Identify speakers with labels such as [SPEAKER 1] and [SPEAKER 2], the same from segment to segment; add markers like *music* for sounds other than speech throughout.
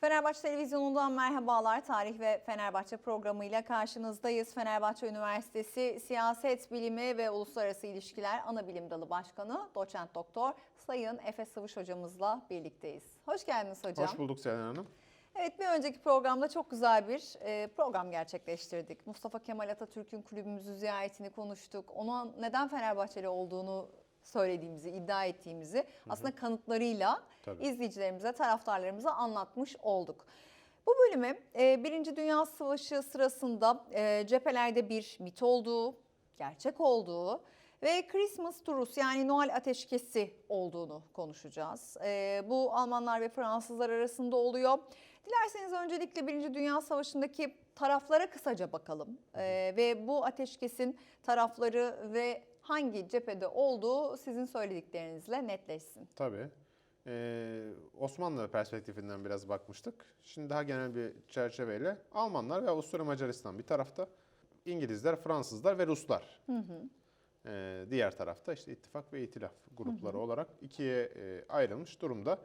[SPEAKER 1] Fenerbahçe Televizyonu'ndan merhabalar. Tarih ve Fenerbahçe programıyla karşınızdayız. Fenerbahçe Üniversitesi Siyaset Bilimi ve Uluslararası İlişkiler Anabilim Dalı Başkanı Doçent Doktor Sayın Efe Sıvış hocamızla birlikteyiz. Hoş geldiniz hocam.
[SPEAKER 2] Hoş bulduk Selen Hanım.
[SPEAKER 1] Evet bir önceki programda çok güzel bir e, program gerçekleştirdik. Mustafa Kemal Atatürk'ün kulübümüzü ziyaretini konuştuk. Ona neden Fenerbahçeli olduğunu söylediğimizi, iddia ettiğimizi aslında kanıtlarıyla
[SPEAKER 2] Tabii.
[SPEAKER 1] izleyicilerimize, taraftarlarımıza anlatmış olduk. Bu bölümü e, Birinci Dünya Savaşı sırasında e, cephelerde bir mit olduğu, gerçek olduğu ve Christmas Truce yani Noel Ateşkesi olduğunu konuşacağız. E, bu Almanlar ve Fransızlar arasında oluyor. Dilerseniz öncelikle Birinci Dünya Savaşı'ndaki taraflara kısaca bakalım. E, ve bu ateşkesin tarafları ve hangi cephede olduğu sizin söylediklerinizle netleşsin.
[SPEAKER 2] Tabii. Ee, Osmanlı perspektifinden biraz bakmıştık. Şimdi daha genel bir çerçeveyle Almanlar ve Avusturya Macaristan bir tarafta, İngilizler, Fransızlar ve Ruslar. Ee, diğer tarafta işte ittifak ve itilaf grupları olarak ikiye e, ayrılmış durumda.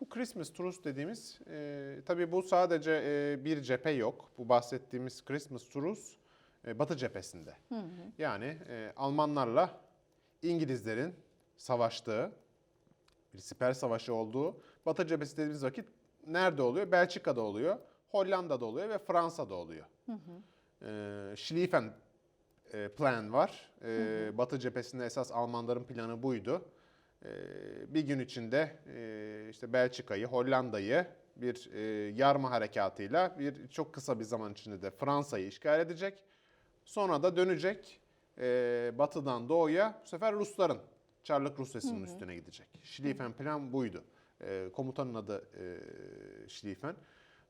[SPEAKER 2] Bu Christmas Truce dediğimiz, e, tabii bu sadece e, bir cephe yok. Bu bahsettiğimiz Christmas Truce Batı cephesinde. Yani e, Almanlarla İngilizlerin savaştığı, bir siper savaşı olduğu Batı cephesi dediğimiz vakit nerede oluyor? Belçika'da oluyor, Hollanda'da oluyor ve Fransa'da oluyor. Ee, Schlieffen e, plan var. Ee, Batı cephesinde esas Almanların planı buydu. Ee, bir gün içinde e, işte Belçika'yı, Hollanda'yı bir e, yarma harekatıyla bir çok kısa bir zaman içinde de Fransa'yı işgal edecek. Sonra da dönecek e, batıdan doğuya bu sefer Rusların Çarlık Rusyası'nın üstüne gidecek. Schlieffen plan buydu. E, komutanın adı e, Schlieffen.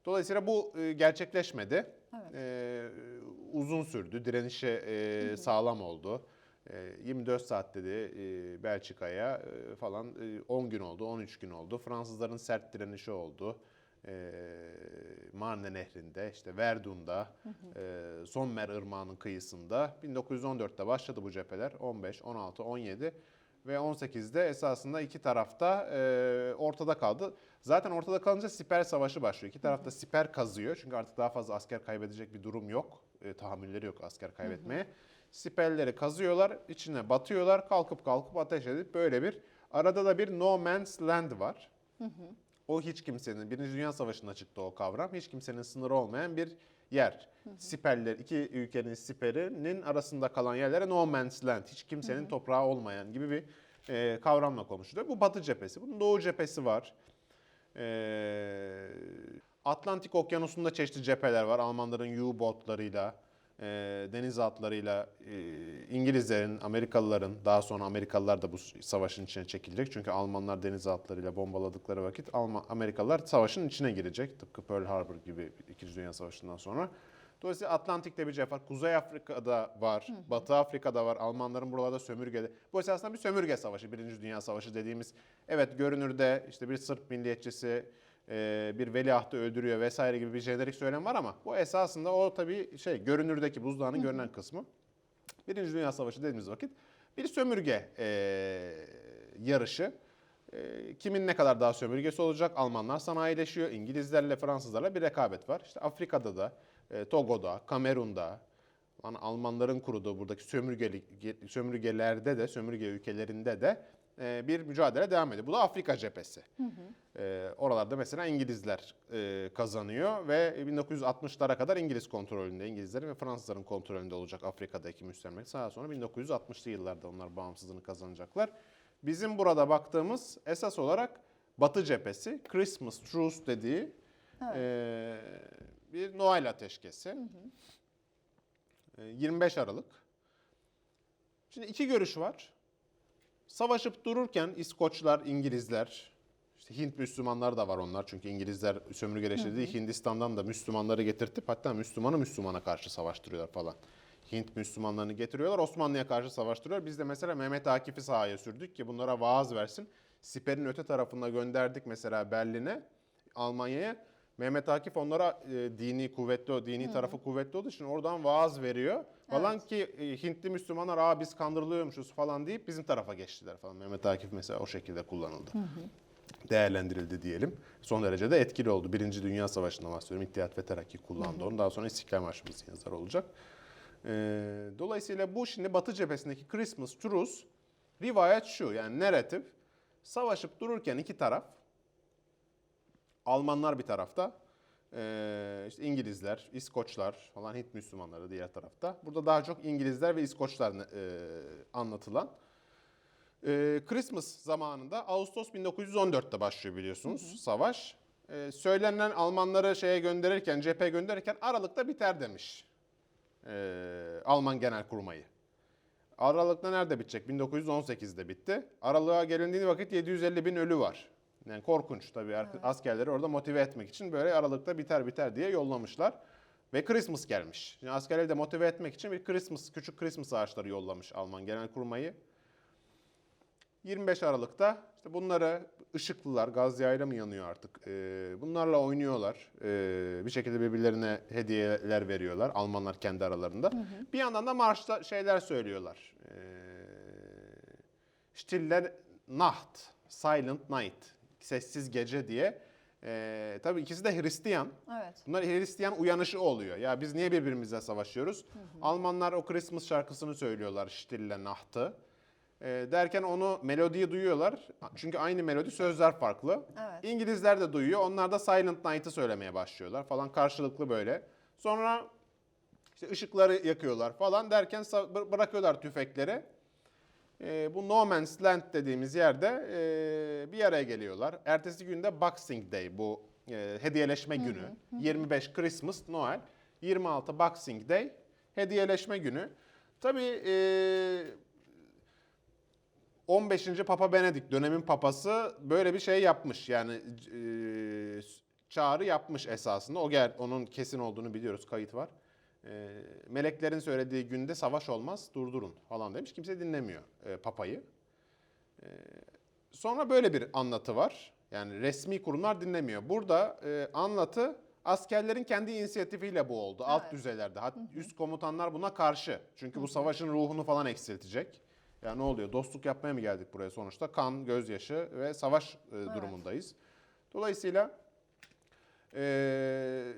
[SPEAKER 2] Dolayısıyla bu e, gerçekleşmedi. E, uzun sürdü. Direnişi e, sağlam oldu. E, 24 saat dedi e, Belçika'ya e, falan e, 10 gün oldu, 13 gün oldu. Fransızların sert direnişi oldu. E, Marne Nehri'nde, işte Verdun'da, e, Sommer Irmağı'nın kıyısında. 1914'te başladı bu cepheler. 15, 16, 17 ve 18'de esasında iki tarafta e, ortada kaldı. Zaten ortada kalınca siper savaşı başlıyor. İki tarafta siper kazıyor. Çünkü artık daha fazla asker kaybedecek bir durum yok. E, tahammülleri yok asker kaybetmeye. Siperleri kazıyorlar, içine batıyorlar, kalkıp kalkıp ateş edip böyle bir arada da bir no man's land var. O hiç kimsenin, Birinci Dünya Savaşı'nda çıktı o kavram. Hiç kimsenin sınırı olmayan bir yer. Siperler, iki ülkenin siperinin arasında kalan yerlere no man's land, hiç kimsenin toprağı olmayan gibi bir e, kavramla konuşuluyor. Bu batı cephesi. Bunun doğu cephesi var. E, Atlantik Okyanusu'nda çeşitli cepheler var. Almanların U-boatlarıyla, e, deniz atlarıyla, e, İngilizlerin, Amerikalıların, daha sonra Amerikalılar da bu savaşın içine çekilecek. Çünkü Almanlar deniz atlarıyla bombaladıkları vakit Alman, Amerikalılar savaşın içine girecek. Tıpkı Pearl Harbor gibi İkinci Dünya Savaşı'ndan sonra. Dolayısıyla Atlantik'te bir cephe var. Kuzey Afrika'da var, Batı Afrika'da var. Almanların buralarda sömürgede. Bu esasında bir sömürge savaşı, Birinci Dünya Savaşı dediğimiz. Evet görünürde işte bir Sırp milliyetçisi, bir veliahtı öldürüyor vesaire gibi bir jenerik söylem var ama bu esasında o tabii şey görünürdeki buzdağının görünen kısmı. Birinci Dünya Savaşı dediğimiz vakit bir sömürge e, yarışı. E, kimin ne kadar daha sömürgesi olacak? Almanlar sanayileşiyor. İngilizlerle, Fransızlarla bir rekabet var. İşte Afrika'da da, e, Togo'da, Kamerun'da, lan Almanların kurduğu buradaki sömürgelik, sömürgelerde de, sömürge ülkelerinde de e, bir mücadele devam ediyor. Bu da Afrika cephesi. E, oralarda mesela İngilizler e, kazanıyor ve 1960'lara kadar İngiliz kontrolünde, İngilizlerin ve Fransızların kontrolünde olacak Afrika'daki müstemlek. Daha sonra 1960'lı yıllarda onlar bağımsızlığını kazanacaklar. Bizim burada baktığımız esas olarak Batı cephesi, Christmas Truce dediği e, bir Noel ateşkesi. E, 25 Aralık. Şimdi iki görüş var. Savaşıp dururken İskoçlar, İngilizler, işte Hint Müslümanlar da var onlar. Çünkü İngilizler sömürgeleştirdiği Hindistan'dan da Müslümanları getirtip hatta Müslümanı Müslümana karşı savaştırıyorlar falan. Hint Müslümanlarını getiriyorlar, Osmanlı'ya karşı savaştırıyor. Biz de mesela Mehmet Akif'i sahaya sürdük ki bunlara vaaz versin. Siper'in öte tarafına gönderdik mesela Berlin'e, Almanya'ya. Mehmet Akif onlara e, dini kuvvetli, dini tarafı kuvvetli olduğu için oradan vaaz veriyor. Falan ki e, Hintli Müslümanlar aa biz kandırılıyormuşuz falan deyip bizim tarafa geçtiler falan. Mehmet Akif mesela o şekilde kullanıldı. değerlendirildi diyelim. Son derece de etkili oldu. Birinci Dünya Savaşı'nda bahsediyorum. İttihat ve Terakki kullandı onu. Daha sonra İstiklal Marşımızın yazarı olacak. Ee, dolayısıyla bu şimdi Batı cephesindeki Christmas Truce rivayet şu yani narratif savaşıp dururken iki taraf Almanlar bir tarafta ee, işte İngilizler, İskoçlar falan Hint Müslümanları diğer tarafta. Burada daha çok İngilizler ve İskoçlar e, anlatılan. Ee, Christmas zamanında Ağustos 1914'te başlıyor biliyorsunuz savaş. Ee, söylenen Almanları şeye gönderirken, cepheye gönderirken Aralık'ta biter demiş ee, Alman Genelkurmayı. Aralık'ta nerede bitecek? 1918'de bitti. Aralığa gelindiği vakit 750 bin ölü var. Yani korkunç tabii askerleri orada motive etmek için böyle Aralık'ta biter biter diye yollamışlar. Ve Christmas gelmiş. Şimdi askerleri de motive etmek için bir Christmas, küçük Christmas ağaçları yollamış Alman Genelkurmayı. 25 Aralık'ta işte bunları ışıklılar, gaz yayla mı yanıyor artık? Ee, bunlarla oynuyorlar. Ee, bir şekilde birbirlerine hediyeler veriyorlar. Almanlar kendi aralarında. Bir yandan da marşta şeyler söylüyorlar. Ee, Stiller Nacht, Silent Night, sessiz gece diye. Ee, tabii ikisi de Hristiyan.
[SPEAKER 1] Evet.
[SPEAKER 2] Bunlar Hristiyan uyanışı oluyor. Ya biz niye birbirimizle savaşıyoruz? Almanlar o Christmas şarkısını söylüyorlar Stille Nacht'ı. Ee, derken onu melodiyi duyuyorlar. Çünkü aynı melodi sözler farklı.
[SPEAKER 1] Evet.
[SPEAKER 2] İngilizler de duyuyor. Onlar da Silent Night'ı söylemeye başlıyorlar falan karşılıklı böyle. Sonra işte ışıkları yakıyorlar falan derken bırakıyorlar tüfekleri. Ee, bu No Man's Land dediğimiz yerde e, bir araya geliyorlar. Ertesi günde Boxing Day bu e, hediyeleşme günü. 25 Christmas, Noel. 26 Boxing Day hediyeleşme günü. Tabii e, 15. Papa Benedik dönemin papası böyle bir şey yapmış. Yani e, çağrı yapmış esasında. O gel onun kesin olduğunu biliyoruz. Kayıt var. E, meleklerin söylediği günde savaş olmaz, durdurun falan demiş. Kimse dinlemiyor e, papayı. E, sonra böyle bir anlatı var. Yani resmi kurumlar dinlemiyor. Burada e, anlatı askerlerin kendi inisiyatifiyle bu oldu. Alt
[SPEAKER 1] Evet.
[SPEAKER 2] düzeylerde. Hat, üst komutanlar buna karşı. Çünkü bu savaşın ruhunu falan eksiltecek. Ya ne oluyor? Dostluk yapmaya mı geldik buraya sonuçta? Kan, gözyaşı ve savaş e, durumundayız. Dolayısıyla e,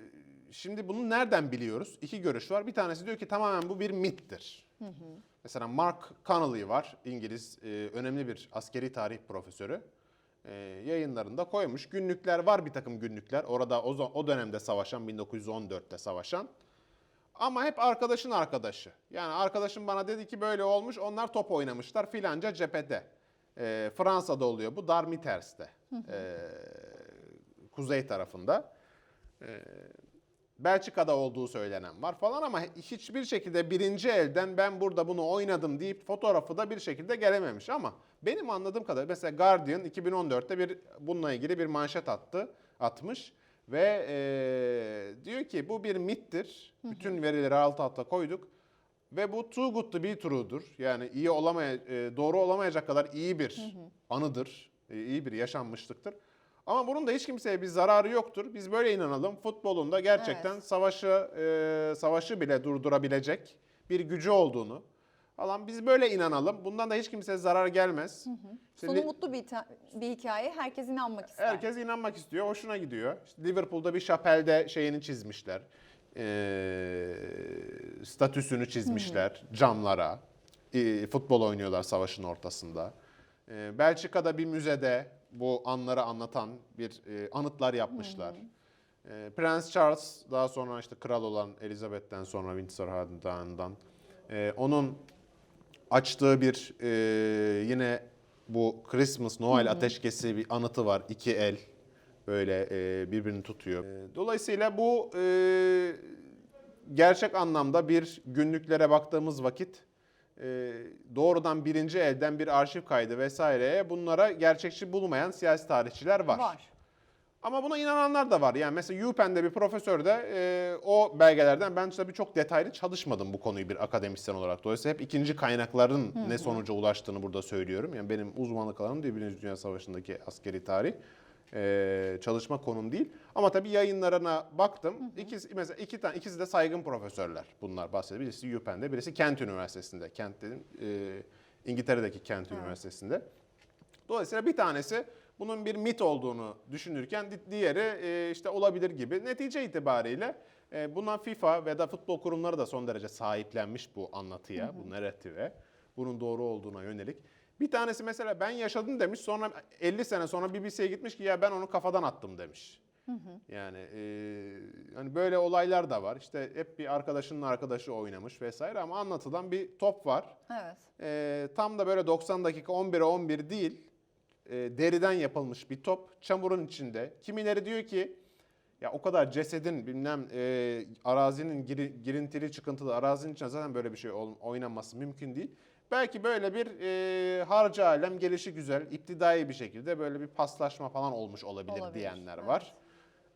[SPEAKER 2] şimdi bunu nereden biliyoruz? İki görüş var. Bir tanesi diyor ki tamamen bu bir mittir. Mesela Mark Connolly var. İngiliz e, önemli bir askeri tarih profesörü. E, yayınlarında koymuş. Günlükler var bir takım günlükler. Orada o, o dönemde savaşan, 1914'te savaşan. Ama hep arkadaşın arkadaşı. Yani arkadaşım bana dedi ki böyle olmuş. Onlar top oynamışlar filanca cephede. E, Fransa'da oluyor bu. Darmiters'te. E, kuzey tarafında. E, Belçika'da olduğu söylenen var falan ama hiçbir şekilde birinci elden ben burada bunu oynadım deyip fotoğrafı da bir şekilde gelememiş ama benim anladığım kadarıyla mesela Guardian 2014'te bir bununla ilgili bir manşet attı, atmış ve eee, diyor ki bu bir mittir. Bütün verileri alt alta koyduk ve bu too good to be true'dur. Yani iyi olamaya, e, doğru olamayacak kadar iyi bir anıdır, e, iyi bir yaşanmışlıktır. Ama bunun da hiç kimseye bir zararı yoktur. Biz böyle inanalım. Futbolun da gerçekten
[SPEAKER 1] Evet.
[SPEAKER 2] savaşı e, savaşı bile durdurabilecek bir gücü olduğunu falan biz böyle inanalım. Bundan da hiç kimseye zarar gelmez. İşte
[SPEAKER 1] Sonu mutlu bir, bir hikaye. Herkes inanmak ister.
[SPEAKER 2] Herkes inanmak istiyor, hoşuna gidiyor. İşte Liverpool'da bir şapelde şeyini çizmişler. Ee, statüsünü çizmişler camlara. Ee, futbol oynuyorlar savaşın ortasında. Ee, Belçika'da bir müzede bu anları anlatan bir e, anıtlar yapmışlar. Ee, Prens Charles daha sonra işte kral olan Elizabeth'ten sonra Windsor Hanedanı'ndan e, onun açtığı bir e, yine bu Christmas Noel ateşkesi bir anıtı var. İki el böyle e, birbirini tutuyor. E, dolayısıyla bu e, gerçek anlamda bir günlüklere baktığımız vakit e, doğrudan birinci elden bir arşiv kaydı vesaireye bunlara gerçekçi bulmayan siyasi tarihçiler var.
[SPEAKER 1] Var.
[SPEAKER 2] Ama buna inananlar da var. Yani mesela UPenn'de bir profesör de e, o belgelerden ben tabii çok detaylı çalışmadım bu konuyu bir akademisyen olarak. Dolayısıyla hep ikinci kaynakların ne sonuca ulaştığını burada söylüyorum. Yani benim uzmanlık alanım değil Birinci Dünya Savaşı'ndaki askeri tarih. E, çalışma konum değil. Ama tabii yayınlarına baktım. İkisi, mesela iki tane, ikisi de saygın profesörler bunlar bahsediyor. Birisi UPenn'de, birisi Kent Üniversitesi'nde. Kent dedim, e, İngiltere'deki Kent Üniversitesi'nde. Dolayısıyla bir tanesi bunun bir mit olduğunu düşünürken di- diğeri e, işte olabilir gibi. Netice itibariyle e, buna FIFA ve da futbol kurumları da son derece sahiplenmiş bu anlatıya, bu narratife. Bunun doğru olduğuna yönelik. Bir tanesi mesela ben yaşadım demiş sonra 50 sene sonra BBC'ye gitmiş ki ya ben onu kafadan attım demiş. Yani e, hani böyle olaylar da var. İşte hep bir arkadaşının arkadaşı oynamış vesaire ama anlatılan bir top var.
[SPEAKER 1] Evet.
[SPEAKER 2] E, tam da böyle 90 dakika 11'e 11 değil. e, deriden yapılmış bir top. Çamurun içinde. Kimileri diyor ki ya o kadar cesedin bilmem e, arazinin giri- girintili çıkıntılı arazinin içinde zaten böyle bir şey oynanması mümkün değil. Belki böyle bir e, harca alem gelişi güzel, iptidai bir şekilde böyle bir paslaşma falan olmuş olabilir,
[SPEAKER 1] Olabilir,
[SPEAKER 2] diyenler
[SPEAKER 1] evet.
[SPEAKER 2] var.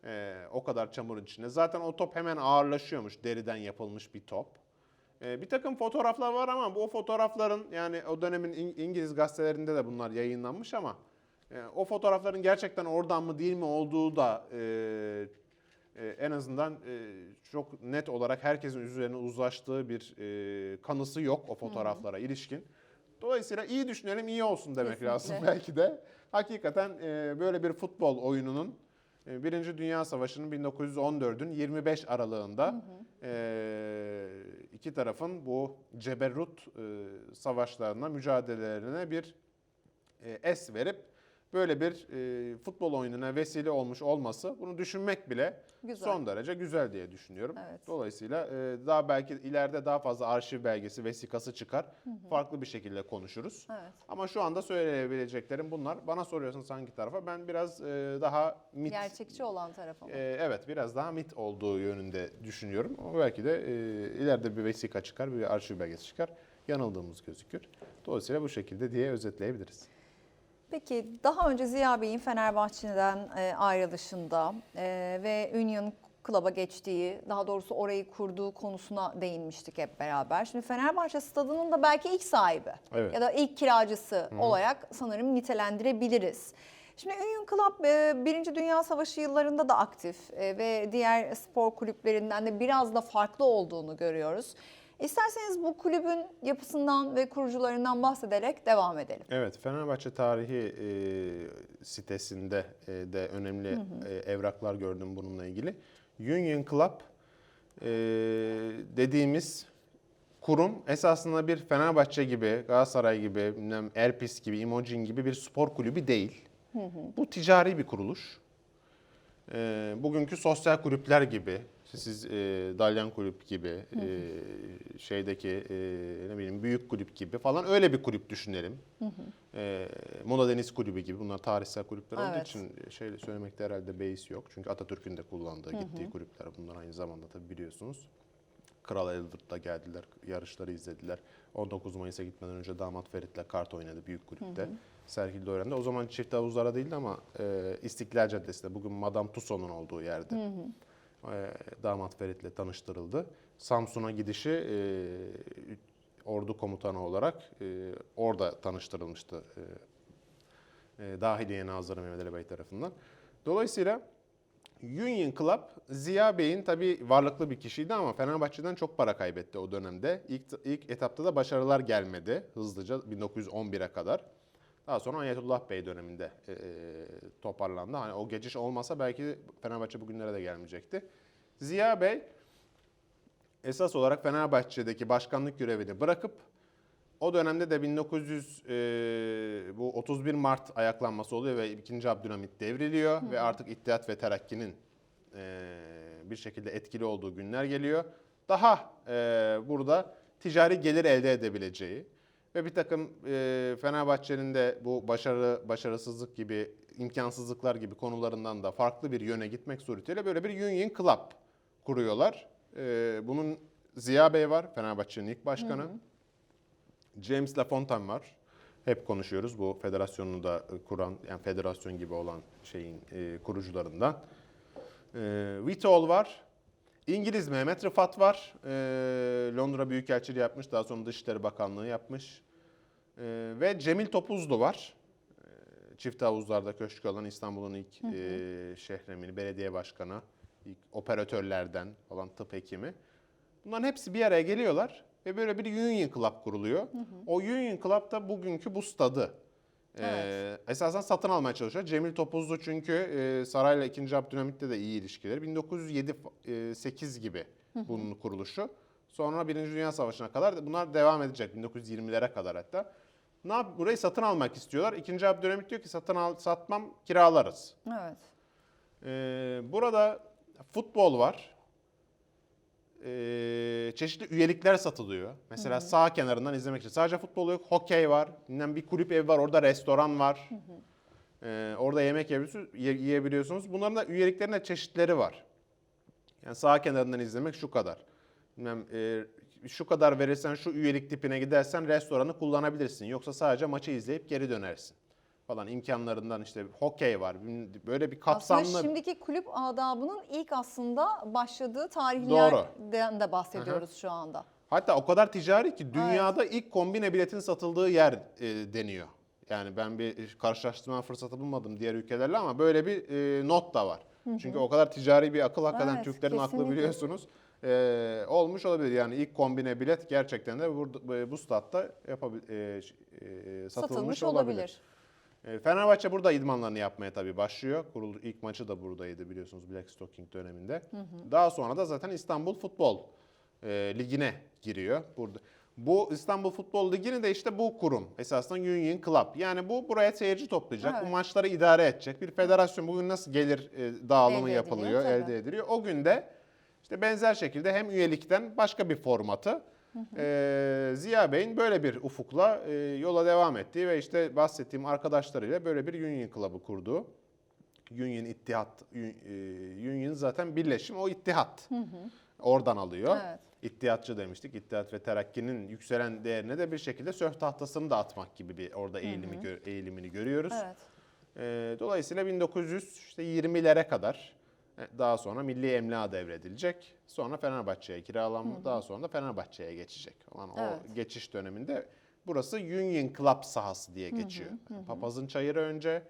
[SPEAKER 2] E, o kadar çamurun içinde. Zaten o top hemen ağırlaşıyormuş deriden yapılmış bir top. E, bir takım fotoğraflar var ama bu fotoğrafların yani o dönemin İng- İngiliz gazetelerinde de bunlar yayınlanmış ama e, o fotoğrafların gerçekten oradan mı değil mi olduğu da e, e, en azından e, çok net olarak herkesin üzerine uzlaştığı bir e, kanısı yok o fotoğraflara ilişkin. Dolayısıyla iyi düşünelim iyi olsun demek
[SPEAKER 1] Kesinlikle.
[SPEAKER 2] lazım *laughs* belki de. Hakikaten e, böyle bir futbol oyununun e, Birinci Dünya Savaşı'nın 1914'ün 25 aralığında e, iki tarafın bu ceberrut e, savaşlarına, mücadelelerine bir e, es verip böyle bir e, futbol oyununa vesile olmuş olması bunu düşünmek bile
[SPEAKER 1] Güzel.
[SPEAKER 2] son derece güzel diye düşünüyorum.
[SPEAKER 1] Evet.
[SPEAKER 2] Dolayısıyla e, daha belki ileride daha fazla arşiv belgesi, vesikası çıkar. Farklı bir şekilde konuşuruz.
[SPEAKER 1] Evet.
[SPEAKER 2] Ama şu anda söyleyebileceklerim bunlar. Bana soruyorsanız hangi tarafa? Ben biraz e, daha mit
[SPEAKER 1] Gerçekçi olan tarafı mı?
[SPEAKER 2] e, evet biraz daha mit olduğu yönünde düşünüyorum. Ama belki de e, ileride bir vesika çıkar, bir arşiv belgesi çıkar. Yanıldığımız gözükür. Dolayısıyla bu şekilde diye özetleyebiliriz.
[SPEAKER 1] Peki daha önce Ziya Bey'in Fenerbahçe'den e, ayrılışında e, ve Union Club'a geçtiği, daha doğrusu orayı kurduğu konusuna değinmiştik hep beraber. Şimdi Fenerbahçe stadının da belki ilk sahibi
[SPEAKER 2] Evet.
[SPEAKER 1] ya da ilk kiracısı olarak sanırım nitelendirebiliriz. Şimdi Union Club e, Birinci Dünya Savaşı yıllarında da aktif ve diğer spor kulüplerinden de biraz da farklı olduğunu görüyoruz. İsterseniz bu kulübün yapısından ve kurucularından bahsederek devam edelim.
[SPEAKER 2] Evet, Fenerbahçe tarihi e, sitesinde e, de önemli e, evraklar gördüm bununla ilgili. Union Club e, dediğimiz kurum esasında bir Fenerbahçe gibi, Galatasaray gibi, Erpis gibi, Imogen gibi bir spor kulübü değil. Bu ticari bir kuruluş. E, bugünkü sosyal kulüpler gibi, siz e, Dalyan Kulüp gibi, e, şeydeki e, ne bileyim büyük kulüp gibi falan öyle bir kulüp düşünelim. E, Moda Deniz Kulübü gibi bunlar tarihsel kulüpler olduğu
[SPEAKER 1] Evet.
[SPEAKER 2] için şey söylemekte herhalde beis yok. Çünkü Atatürk'ün de kullandığı, gittiği kulüpler bunlar aynı zamanda tabii biliyorsunuz. Kral Edward'da geldiler, yarışları izlediler. 19 Mayıs'a gitmeden önce damat Ferit'le kart oynadı büyük kulüpte. Sergili Dören'de. O zaman çift havuzlara değildi ama e, İstiklal Caddesi'nde bugün Madame Tussauds'un olduğu yerde e, damat Ferit'le tanıştırıldı. Samsun'a gidişi e, ordu komutanı olarak e, orada tanıştırılmıştı. E, e, Dahiliye Nazırı Mehmet Ali Bey tarafından. Dolayısıyla Union Club Ziya Bey'in tabii varlıklı bir kişiydi ama Fenerbahçe'den çok para kaybetti o dönemde. İlk, ilk etapta da başarılar gelmedi hızlıca 1911'e kadar. Daha sonra Ayetullah Bey döneminde e, e, toparlandı. Hani o geçiş olmasa belki Fenerbahçe bugünlere de gelmeyecekti. Ziya Bey esas olarak Fenerbahçe'deki başkanlık görevini bırakıp o dönemde de 1900 e, bu 31 Mart ayaklanması oluyor ve 2. Abdülhamit devriliyor ve artık İttihat ve Terakki'nin e, bir şekilde etkili olduğu günler geliyor. Daha e, burada ticari gelir elde edebileceği ve bir takım e, Fenerbahçe'nin de bu başarı başarısızlık gibi imkansızlıklar gibi konularından da farklı bir yöne gitmek suretiyle böyle bir Union Club kuruyorlar. E, bunun Ziya Bey var, Fenerbahçe'nin ilk başkanı. James Lafontaine var. Hep konuşuyoruz bu federasyonu da kuran, yani federasyon gibi olan şeyin e, kurucularından. E, Vitol var. İngiliz Mehmet Rıfat var. E, Londra Büyükelçiliği yapmış. Daha sonra Dışişleri Bakanlığı yapmış. E, ve Cemil Topuzlu var. E, çift havuzlarda köşk alan İstanbul'un ilk e, şehremini, belediye başkanı, ilk operatörlerden falan tıp hekimi. Bunların hepsi bir araya geliyorlar ve böyle bir Union Club kuruluyor. O Union Club da bugünkü bu stadı Ee,
[SPEAKER 1] Evet.
[SPEAKER 2] esasen satın almaya çalışıyor. Cemil Topuzlu çünkü e, Saray'la 2. Abdülhamit'te de iyi ilişkileri. 1907-8 gibi bunun kuruluşu. Sonra Birinci Dünya Savaşı'na kadar bunlar devam edecek. 1920'lere kadar hatta. Ne yap? Burayı satın almak istiyorlar. 2. Abdülhamit diyor ki satın al, satmam kiralarız.
[SPEAKER 1] Evet.
[SPEAKER 2] Ee, burada futbol var. Ee, çeşitli üyelikler satılıyor. Mesela sağ kenarından izlemek için. Sadece futbol yok, hokey var. Bilmem bir kulüp evi var, orada restoran var. Ee, orada yemek yiyebiliyorsunuz, ye- yiyebiliyorsunuz. Bunların da üyeliklerinde çeşitleri var. Yani sağ kenarından izlemek şu kadar. Bilmem, e, şu kadar verirsen şu üyelik tipine gidersen restoranı kullanabilirsin. Yoksa sadece maçı izleyip geri dönersin falan imkanlarından işte hokey var. Böyle bir kapsamlı
[SPEAKER 1] Aslında şimdiki kulüp adabının ilk aslında başladığı tarihlerden de bahsediyoruz şu anda.
[SPEAKER 2] Hatta o kadar ticari ki dünyada ilk kombine biletin satıldığı yer e, deniyor. Yani ben bir karşılaştırma fırsatı bulmadım diğer ülkelerle ama böyle bir e, not da var. Çünkü o kadar ticari bir akıl hakikaten
[SPEAKER 1] Evet,
[SPEAKER 2] Türklerin aklı
[SPEAKER 1] kesinlikle.
[SPEAKER 2] biliyorsunuz. E, olmuş olabilir. Yani ilk kombine bilet gerçekten de burada, e, bu statta yapabil, e, e, satılmış,
[SPEAKER 1] Satılmış
[SPEAKER 2] olabilir.
[SPEAKER 1] olabilir.
[SPEAKER 2] E, Fenerbahçe burada idmanlarını yapmaya tabii başlıyor. Kurul ilk maçı da buradaydı biliyorsunuz Black Stocking döneminde. Daha sonra da zaten İstanbul Futbol e, Ligi'ne giriyor burada. Bu İstanbul Futbol Ligi'ni de işte bu kurum esasında Union Club. Yani bu buraya seyirci toplayacak, bu
[SPEAKER 1] Evet.
[SPEAKER 2] maçları idare edecek. Bir federasyon bugün nasıl gelir e, dağılımı
[SPEAKER 1] Elde
[SPEAKER 2] yapılıyor,
[SPEAKER 1] ediliyor,
[SPEAKER 2] elde ediliyor. O günde işte benzer şekilde hem üyelikten başka bir formatı e, Ziya Bey'in böyle bir ufukla e, yola devam ettiği ve işte bahsettiğim arkadaşlarıyla böyle bir Union Club'ı kurduğu. Union ittihat, e, Union zaten birleşim, o ittihat. Oradan alıyor.
[SPEAKER 1] Evet.
[SPEAKER 2] İttihatçı demiştik. İttihat ve Terakki'nin yükselen değerine de bir şekilde söh tahtasını da atmak gibi bir orada eğilimi gö- eğilimini görüyoruz.
[SPEAKER 1] Evet.
[SPEAKER 2] Ee, dolayısıyla 1920'lere kadar e, daha sonra milli emlak devredilecek. Sonra Fenerbahçe'ye kiralanma, daha sonra da Fenerbahçe'ye geçecek. Olan
[SPEAKER 1] Evet.
[SPEAKER 2] o geçiş döneminde burası Union Club sahası diye geçiyor. Papazın Çayırı önce,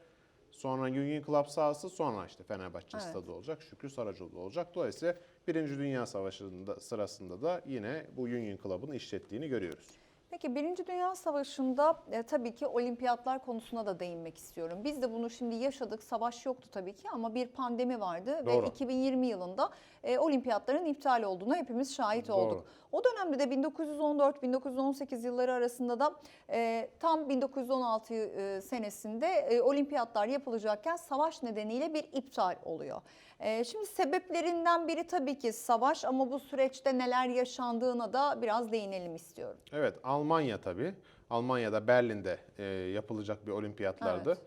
[SPEAKER 2] sonra Union Club sahası, sonra işte Fenerbahçe
[SPEAKER 1] Evet.
[SPEAKER 2] stadı olacak, Şükrü Saracoğlu olacak. Dolayısıyla Birinci Dünya Savaşı'nda sırasında da yine bu Union Club'ın işlettiğini görüyoruz.
[SPEAKER 1] Peki Birinci Dünya Savaşı'nda e, tabii ki olimpiyatlar konusuna da değinmek istiyorum. Biz de bunu şimdi yaşadık. Savaş yoktu tabii ki ama bir pandemi vardı
[SPEAKER 2] Doğru.
[SPEAKER 1] ve 2020 yılında e, olimpiyatların iptal olduğuna hepimiz şahit
[SPEAKER 2] Doğru.
[SPEAKER 1] olduk. O dönemde de 1914-1918 yılları arasında da e, tam 1916 e, senesinde e, olimpiyatlar yapılacakken savaş nedeniyle bir iptal oluyor. E, şimdi sebeplerinden biri tabii ki savaş ama bu süreçte neler yaşandığına da biraz değinelim istiyorum.
[SPEAKER 2] Evet Almanya tabii. Almanya'da Berlin'de e, yapılacak bir olimpiyatlardı.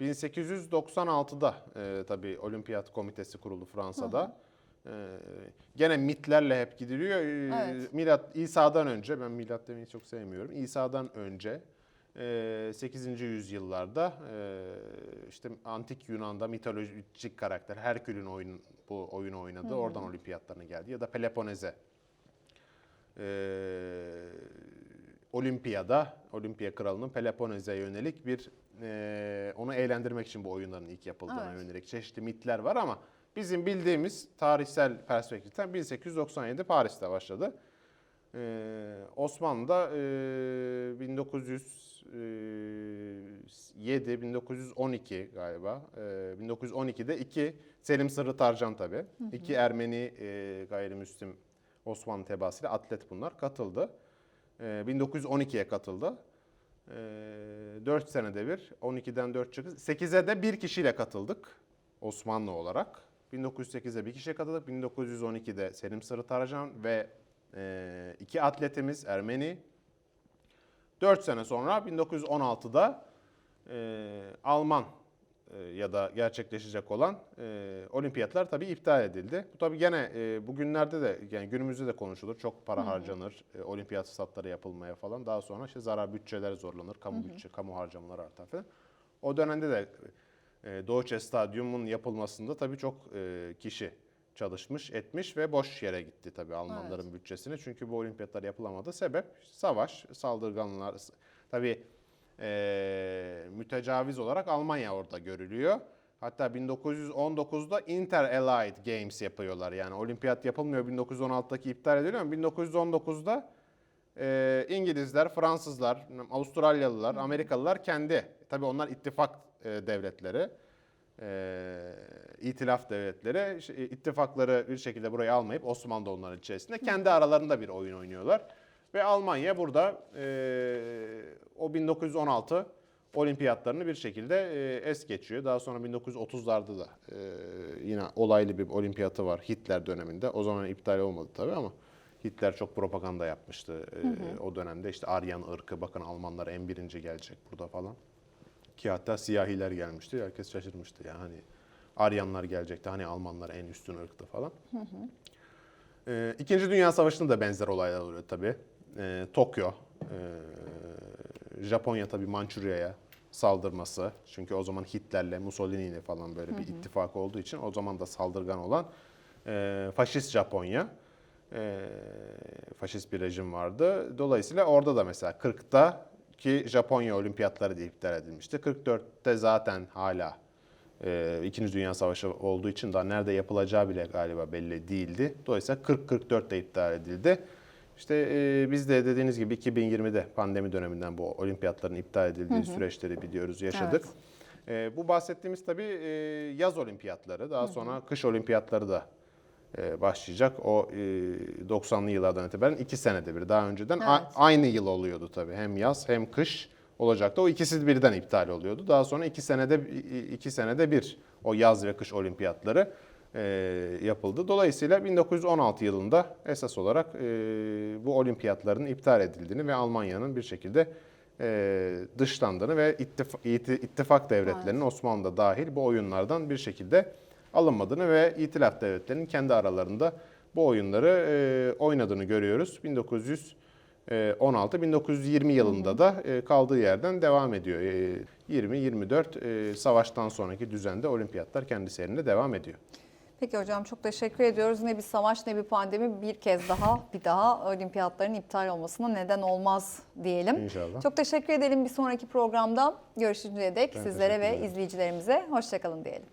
[SPEAKER 2] 1896'da e, tabii olimpiyat komitesi kuruldu Fransa'da. E, gene mitlerle hep gidiliyor. E,
[SPEAKER 1] Evet.
[SPEAKER 2] Milat İsa'dan önce ben milat demeyi çok sevmiyorum. İsa'dan önce e, 8. yüzyıllarda e, işte antik Yunan'da mitolojik karakter Herkül'ün oyun bu oyunu oynadı. Oradan olimpiyatlarına geldi ya da Peloponez'e e, Olimpiyada, Olimpiya Kralı'nın Peloponnes'e yönelik bir e, onu eğlendirmek için bu oyunların ilk yapıldığına
[SPEAKER 1] Evet.
[SPEAKER 2] yönelik çeşitli mitler var ama bizim bildiğimiz tarihsel perspektiften 1897 Paris'te başladı. E, Osmanlı'da e, 1907, 1912 galiba, e, 1912'de iki Selim Sırrı Tarcan tabii, iki Ermeni e, gayrimüslim Osmanlı tebaasıyla atlet bunlar katıldı. Ee, 1912'ye katıldı. Ee, 4 senede bir, 12'den 4 çıktı. 8'e de bir kişiyle katıldık Osmanlı olarak. 1908'de bir kişiye katıldık. 1912'de Selim Sırrı Taracan ve e, iki atletimiz Ermeni. 4 sene sonra 1916'da e, Alman e, ya da gerçekleşecek olan e, olimpiyatlar tabii iptal edildi. Bu tabii gene e, bugünlerde de yani günümüzde de konuşulur. Çok para harcanır e, olimpiyat statları yapılmaya falan. Daha sonra işte zarar bütçeler zorlanır. Kamu bütçe, kamu harcamaları artar falan. O dönemde de Doğuçe Stadyum'un yapılmasında tabii çok e, kişi çalışmış, etmiş ve boş yere gitti tabii Almanların bütçesini. Çünkü bu olimpiyatlar yapılamadı. Sebep savaş, saldırganlar. Tabii e, mütecaviz olarak Almanya orada görülüyor. Hatta 1919'da Inter-Allied Games yapıyorlar. Yani olimpiyat yapılmıyor 1916'daki iptal ediliyor ama 1919'da e, İngilizler, Fransızlar, Avustralyalılar, Amerikalılar kendi, tabii onlar ittifak e, devletleri, e, itilaf devletleri, ş- e, ittifakları bir şekilde buraya almayıp Osmanlı onların içerisinde kendi aralarında bir oyun oynuyorlar. Ve Almanya burada e, o 1916 olimpiyatlarını bir şekilde e, es geçiyor. Daha sonra 1930'larda da e, yine olaylı bir olimpiyatı var Hitler döneminde. O zaman iptal olmadı tabii ama Hitler çok propaganda yapmıştı e, o dönemde. İşte Aryan ırkı, bakın Almanlar en birinci gelecek burada falan. Ki hatta siyahiler gelmişti. Herkes şaşırmıştı yani hani Aryanlar gelecekti. Hani Almanlar en üstün ırktı falan. Ee, İkinci Dünya Savaşı'nda da benzer olaylar oluyor tabii. Ee, Tokyo, ee, Japonya tabii Mançurya'ya saldırması. Çünkü o zaman Hitler'le, Mussolini'yle falan böyle bir ittifak olduğu için o zaman da saldırgan olan ee, faşist Japonya. ee, faşist bir rejim vardı. Dolayısıyla orada da mesela 40'ta ki Japonya olimpiyatları diye iptal edilmişti. 44'te zaten hala ee, İkinci Dünya Savaşı olduğu için daha nerede yapılacağı bile galiba belli değildi. Dolayısıyla 40-44'te iptal edildi. İşte e, biz de dediğiniz gibi 2020'de pandemi döneminden bu olimpiyatların iptal edildiği süreçleri biliyoruz, yaşadık. E, bu bahsettiğimiz tabii e, yaz olimpiyatları, daha sonra kış olimpiyatları da e, başlayacak. O e, 90'lı yıllardan itibaren iki senede bir. Daha önceden
[SPEAKER 1] Evet.
[SPEAKER 2] aynı yıl oluyordu tabii. Hem yaz hem kış olacaktı. O ikisi birden iptal oluyordu. Daha sonra iki senede iki senede bir o yaz ve kış olimpiyatları e, yapıldı. Dolayısıyla 1916 yılında esas olarak e, bu olimpiyatların iptal edildiğini ve Almanya'nın bir şekilde e, dışlandığını ve ittif- iti- ittifak devletlerinin Osmanlı da dahil bu oyunlardan bir şekilde alınmadığını ve itilaf devletlerinin kendi aralarında bu oyunları e, oynadığını görüyoruz. 1916-1920 yılında da e, kaldığı yerden devam ediyor. E, 20-24 e, savaştan sonraki düzende olimpiyatlar kendi seyrine devam ediyor.
[SPEAKER 1] Peki hocam çok teşekkür ediyoruz. Ne bir savaş ne bir pandemi bir kez daha bir daha olimpiyatların iptal olmasına neden olmaz diyelim.
[SPEAKER 2] İnşallah.
[SPEAKER 1] Çok teşekkür edelim bir sonraki programda görüşünceye dek
[SPEAKER 2] Ben
[SPEAKER 1] sizlere ve izleyicilerimize hoşçakalın diyelim.